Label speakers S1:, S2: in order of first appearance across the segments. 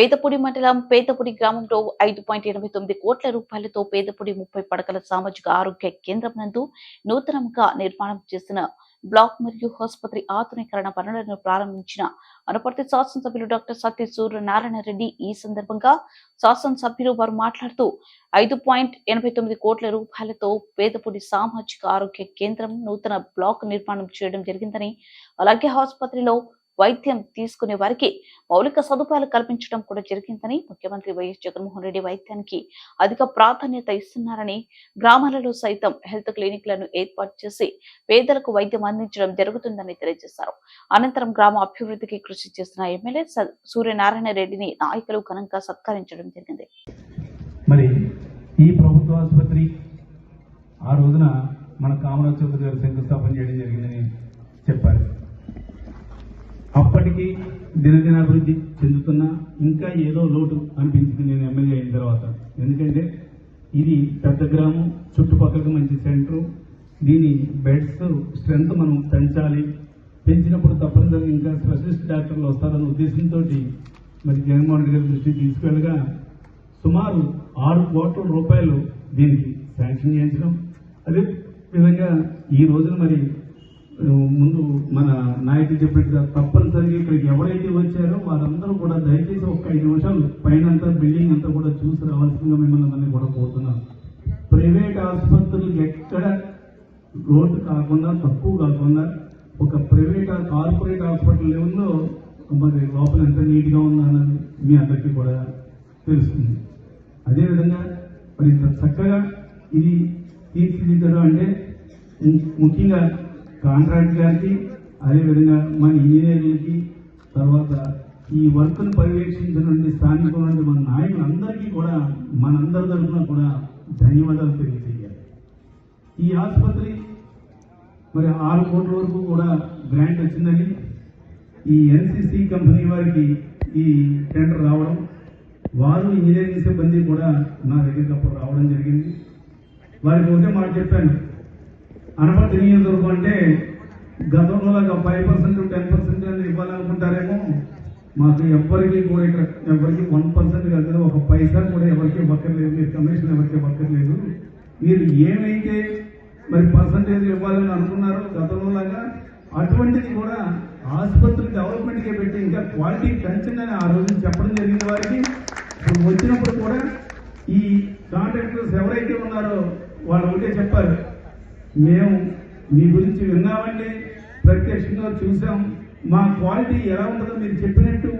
S1: పేదపుడి మండలం పేదపుడి గ్రామంలో ఐదు పాయింట్ ఎనభై తొమ్మిది కోట్ల రూపాయలతో పేదపుడి ముప్పై పడకల సామాజిక ఆరోగ్య కేంద్రం నందు నూతనంగా నిర్మాణం చేసిన బ్లాక్ మరియు ఆసుపత్రి ఆధునీకరణ పనులను ప్రారంభించిన అనుపర్తి శాసనసభ్యులు డాక్టర్ సత్య సూర్యనారాయణ రెడ్డి ఈ సందర్భంగా శాసనసభ్యులు వారు మాట్లాడుతూ ఐదు పాయింట్ ఎనభై తొమ్మిది కోట్ల రూపాయలతో పేదపుడి సామాజిక ఆరోగ్య కేంద్రం నూతన బ్లాక్ నిర్మాణం చేయడం జరిగిందని అలాగే ఆసుపత్రిలో వైద్యం తీసుకునే వారికి మౌలిక సదుపాయాలు కల్పించడం కూడా జరిగిందని ముఖ్యమంత్రి వైఎస్ జగన్మోహన్ రెడ్డి వైద్యానికి అధిక ప్రాధాన్యత ఇస్తున్నారని గ్రామాలలో సైతం హెల్త్ క్లినిక్లను ఏర్పాటు చేసి పేదలకు వైద్యం అందించడం జరుగుతుందని తెలియజేశారు. అనంతరం గ్రామ అభివృద్ధికి కృషి చేసిన ఎమ్మెల్యే సూర్యనారాయణ రెడ్డిని నాయకులు ఘనంగా సత్కరించడం జరిగింది.
S2: మరి ఈ ప్రభుత్వ ఆసుపత్రి ఆ రోజున మన కామరాజ్ చౌదరి గారు శంకుస్థాపన చేయడం జరిగిందని చెప్పారు. అప్పటికి దినదినాభివృద్ధి చెందుతున్నా ఇంకా ఏదో లోటు అనిపించింది నేను ఎమ్మెల్యే అయిన తర్వాత. ఎందుకంటే ఇది పెద్ద గ్రామం చుట్టుపక్కల మంచి సెంటర్. దీని బెడ్స్ స్ట్రెంత్ మనం పెంచాలి. పెంచినప్పుడు తప్పనిసరిగా ఇంకా స్పెషలిస్ట్ డాక్టర్లు వస్తారన్న ఉద్దేశంతో మరి జగన్మోహన్ రెడ్డి గారి దృష్టికి తీసుకెళ్ళగా సుమారు ఆరు కోట్ల రూపాయలు దీనికి శాంక్షన్ చేయించడం. అదే విధంగా ఈ రోజున మరి ముందు మన నాయకులు చెప్పినట్టుగా తప్పనిసరిగా ఇక్కడికి ఎవరైతే వచ్చారో వారందరూ కూడా దయచేసి ఒక ఐదు నిమిషాలు పైన అంతా బిల్డింగ్ అంతా కూడా చూసి రావాల్సిందిగా మిమ్మల్ని అందరినీ కూడా కోరుతున్నాం. ప్రైవేట్ ఆసుపత్రులకు ఎక్కడ రోడ్డు కాకుండా తక్కువ కాకుండా ఒక ప్రైవేట్ కార్పొరేట్ హాస్పిటల్ ఏముందో మరి లోపల ఎంత నీట్గా ఉందా మీ అందరికీ కూడా తెలుస్తుంది. అదేవిధంగా మరి ఇంత చక్కగా ఇది తీర్చిదిద్దడం అంటే ముఖ్యంగా కాంట్రాక్ట్ గారికి అదేవిధంగా మన ఇంజనీర్లకి తర్వాత ఈ వర్క్ను పర్యవేక్షించినటువంటి స్థానికుల నుండి మన నాయకులందరికీ కూడా మనందరి తరఫున కూడా ధన్యవాదాలు తెలియజేయాలి. ఈ ఆసుపత్రి మరి ఆరు కోట్ల వరకు కూడా గ్రాంట్ వచ్చిందని ఈ ఎన్సిసి కంపెనీ వారికి ఈ టెండర్ రావడం వారు ఇంజనీరింగ్ సిబ్బంది కూడా నా దగ్గరికి అప్పుడు రావడం జరిగింది. వారికి ఒకే మాట చెప్పాను అనుమతి నియోజకవర్గం అంటే గతంలో ఫైవ్ పర్సెంట్ టెన్ పర్సెంట్ అని ఇవ్వాలనుకుంటారేమో మాకు ఎవ్వరికీ కూడా ఇక్కడ ఎవరికి వన్ పర్సెంట్ కాదు కదా ఒక పైసా కూడా ఎవరికి ఇవ్వక్కర్లేదు మీరు కమిషన్ ఎవరికి ఇవ్వక్కర్లేదు. మీరు ఏమైతే మరి పర్సంటేజ్ ఇవ్వాలని అనుకున్నారో గతంలో లాగా అటువంటిది కూడా ఆసుపత్రి డెవలప్మెంట్కే పెట్టి ఇంకా క్వాలిటీ పెంచండి ఆ రోజు చెప్పడం జరిగింది వారికి. వచ్చినప్పుడు కూడా ఈ కాంట్రాక్టర్స్ ఎవరైతే ఉన్నారో వాళ్ళు ఒకటే చెప్పారు మేము మీ గురించి విన్నామండి. ప్రత్యక్షంగా చూసాం మా క్వాలిటీ ఎలా ఉంటుందో మీరు చెప్పినట్టు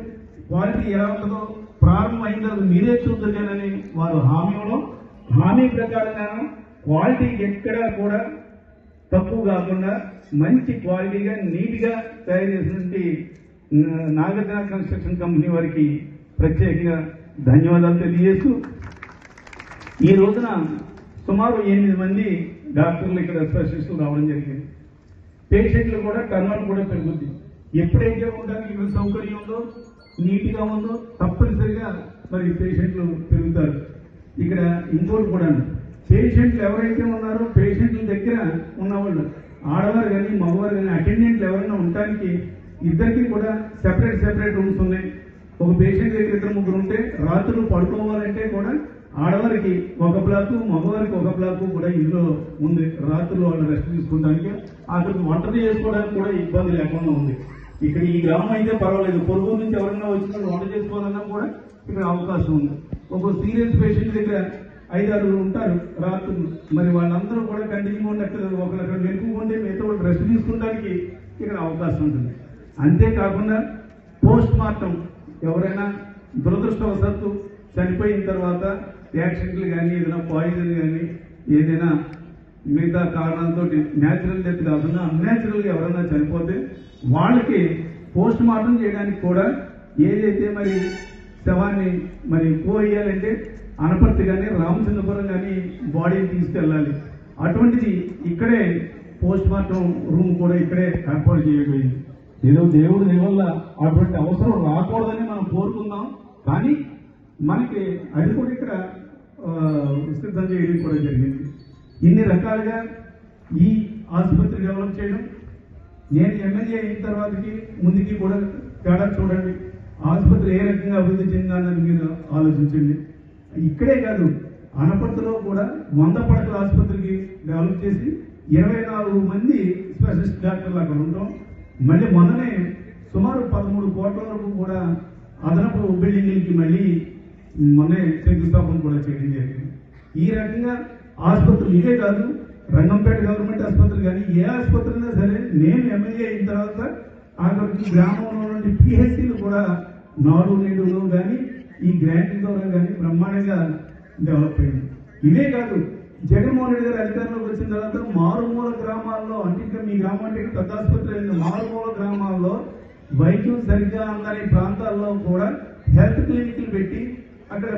S2: క్వాలిటీ ఎలా ఉంటుందో ప్రారంభం అయిన తర్వాత మీరే చూద్దరుగానని వారు హామీ హామీ ప్రకారంగా క్వాలిటీ ఎక్కడా కూడా తక్కువ కాకుండా మంచి క్వాలిటీగా నీట్గా తయారు చేసినటువంటి నా- నాగార్జున కన్స్ట్రక్షన్ కంపెనీ వారికి ప్రత్యేకంగా ధన్యవాదాలు తెలియజేస్తూ ఈ రోజున సుమారు ఎనిమిది మంది డాక్టర్లు ఇక్కడ స్పెషలిస్టులు రావడం జరిగింది. పేషెంట్లు కూడా టర్నోవర్ కూడా పెరుగుద్ది. ఎప్పుడైతే ఉండడానికి ఇక్కడ సౌకర్యం ఉందో నీట్గా ఉందో తప్పనిసరిగా మరి పేషెంట్లు పెరుగుతారు. ఇక్కడ ఇంకోటి కూడా పేషెంట్లు ఎవరైతే ఉన్నారో పేషెంట్ల దగ్గర ఉన్నవాళ్ళు ఆడవారు కానీ మగవారు కానీ అటెండెంట్లు ఎవరైనా ఉండటానికి ఇద్దరికి కూడా సెపరేట్ సెపరేట్ రూమ్స్ ఉన్నాయి. ఒక పేషెంట్ దగ్గర ఇద్దరు ముగ్గురు ఉంటే రాత్రులు పడుకోవాలంటే కూడా ఆడవారికి ఒక బ్లాకు మగవారికి ఒక బ్లాకు కూడా ఇందులో ఉంది. రాత్రులు వాళ్ళు రెస్ట్ తీసుకోవడానికి అక్కడికి వంటలు చేసుకోవడానికి కూడా ఇబ్బంది లేకుండా ఉంది. ఇక్కడ ఈ గ్రామం అయితే పర్వాలేదు. పొరుగు నుంచి ఎవరైనా వచ్చిన వంట చేసుకోవాలన్నా కూడా ఇక్కడ అవకాశం ఉంది. ఒక సీరియస్ పేషెంట్ దగ్గర ఐదారు ఉంటారు రాత్రులు మరి వాళ్ళందరూ కూడా కంటిన్యూ ఉన్నట్టు ఒకరు అక్కడ మెరుగు మిగతా వాళ్ళు రెస్ట్ తీసుకోవడానికి ఇక్కడ అవకాశం ఉంటుంది. అంతేకాకుండా పోస్ట్ మార్టం ఎవరైనా దురదృష్టవశాత్తు చనిపోయిన తర్వాత యాక్సిడెంట్లు కానీ ఏదైనా పాయిజన్ కానీ ఏదైనా మిగతా కారణాలతో న్యాచురల్ డెత్ కాకుండా అన్యాచురల్గా ఎవరైనా చనిపోతే వాళ్ళకి పోస్ట్ మార్టం చేయడానికి కూడా ఏదైతే మరి శవాన్ని మరి కోయాలంటే అనపర్తి కానీ రామచంద్రపురం కానీ బాడీని తీసుకెళ్ళాలి. అటువంటిది ఇక్కడే పోస్ట్ మార్టం రూమ్ కూడా ఇక్కడే ఏర్పాటు చేయబోయింది ఏదో దేవుడి వల్ల అటువంటి అవసరం రాకూడదని మనం కోరుకుందాం. కానీ మనకి అది కూడా ఇక్కడ విస్తృతం చేయడం కూడా జరిగింది. ఇన్ని రకాలుగా ఈ ఆసుపత్రి డెవలప్ చేయడం నేను ఎమ్మెల్యే అయిన తర్వాతకి ముందుకి కూడా తేడా చూడండి. ఆసుపత్రి ఏ రకంగా అభివృద్ధి చెందాలని మీరు ఆలోచించండి. ఇక్కడే కాదు అనపర్తిలో కూడా వంద పడకల ఆసుపత్రికి డెవలప్ చేసి ఇరవై నాలుగు మంది స్పెషలిస్ట్ డాక్టర్లు అక్కడ ఉంటాం. మళ్ళీ మొన్ననే సుమారు పదమూడు కోట్ల వరకు కూడా అదనపు బిల్డింగ్లకి మళ్ళీ మొన్నే శంకుస్థాపన కూడా చేయడం జరిగింది. ఈ రకంగా ఆసుపత్రులు ఇవే కాదు రంగంపేట గవర్నమెంట్ ఆసుపత్రి కానీ ఏ ఆసుపత్రి అయినా సరే నేను ఎమ్మెల్యే అయిన తర్వాత అక్కడికి గ్రామంలో నుండి పిహెచ్సిలు కూడా నాలుగు నేడులో కానీ ఈ గ్రాంట్ ద్వారా కానీ బ్రహ్మాండంగా డెవలప్ అయింది ఇవే కాదు జగన్మోహన్ రెడ్డి గారు అధికారంలోకి వచ్చిన తర్వాత మారుమూల గ్రామాల్లో అంటే ఇంకా మీ గ్రామం అంటే పెద్ద ఆసుపత్రి అయింది మారుమూల గ్రామాల్లో వైద్యం సరిగ్గా అందని ప్రాంతాల్లో కూడా హెల్త్ క్లినిక్లు పెట్టి అక్కడ